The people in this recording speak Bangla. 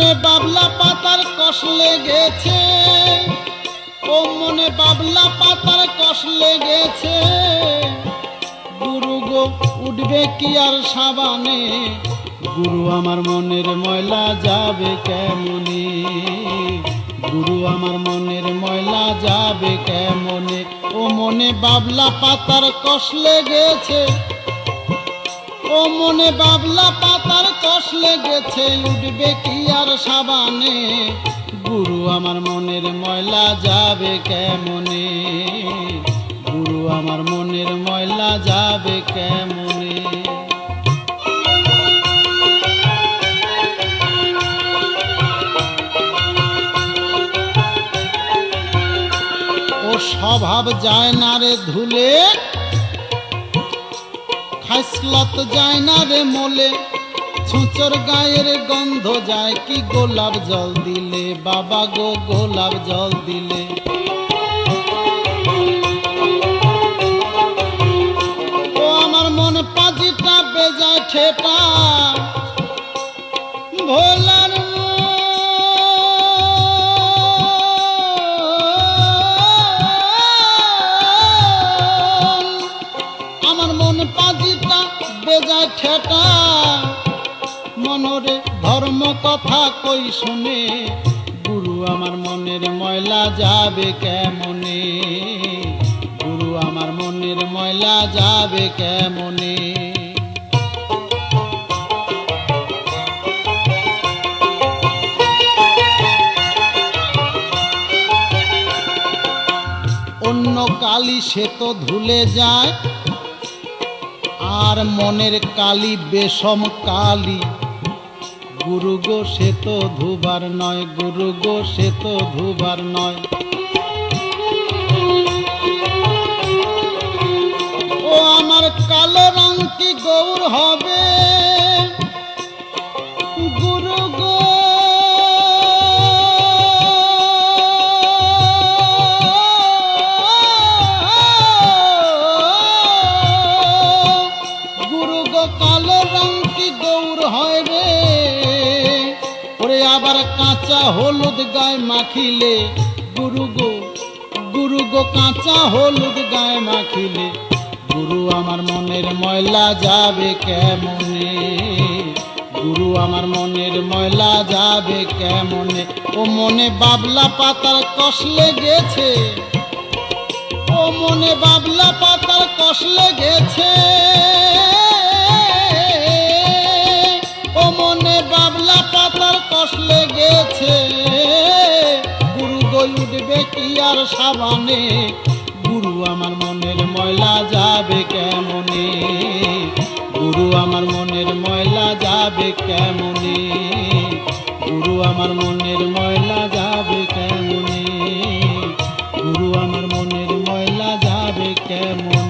মনে বাবলা পাতার কষ লেগেছে। ও মনে বাবলা পাতার কষ লেগেছে। গুরু গো, উঠবে কি আর সাবানে? গুরু আমার মনের ময়লা যাবে কেমনে? গুরু আমার মনের ময়লা যাবে কেমনে? ও মনে বাবলা পাতার কষ লেগেছে। ও মনে বাবলা পাতার কষ লেগেছে, উঠবে কি আর সাবানে? গুরু, আমার মনের ময়লা যাবে কেমনে? গুরু, আমার মনের ময়লা যাবে কেমনে? ও স্বভাব যায় না রে ধুলে খাইসলত যায় না রে মোলে, ছুঁচর গায়ের গন্ধ যায় কি গোলাপ জল দিলে? বাবা গো, গোলাপ জল দিলে। ও আমার মন পাজিটা বেজায় ঠেটা ভোলার বেজায় ঠেটা মনরে ধর্ম কথা কই শুনে, গুরু আমার মনের ময়লা যাবে কেমনে? গুরু আমার মনের ময়লা যাবে কেমনে? অন্য কালি সে তো ধুলে যায় আর মনের কালি বেশম কালি। গুরু গো, সে তো ধুবার নয়, গুরু গো, সে তো ধুবার নয়। ও আমার কালো রং কি গৌর হবে? আবার কাঁচা হলুদ গায়ে মাখিলে। গুরু গো গুরু গো, কাঁচা হলুদ গায়ে মাখিলে। গুরু আমার মনের ময়লা যাবে কেমনে? গুরু আমার মনের ময়লা যাবে কেমনে? ও মনে বাবলা পাতার কষ লেগেছে। ও মনে বাবলা পাতার কষ লেগেছে। পিপাস লেগেছে। গুরু গই উঠবে কি আর সাবানে? গুরু আমার মনের ময়লা যাবে কেমনে? গুরু আমার মনের ময়লা যাবে কেমনে? গুরু আমার মনের ময়লা যাবে কেমনে? গুরু আমার মনের ময়লা যাবে কেমনে?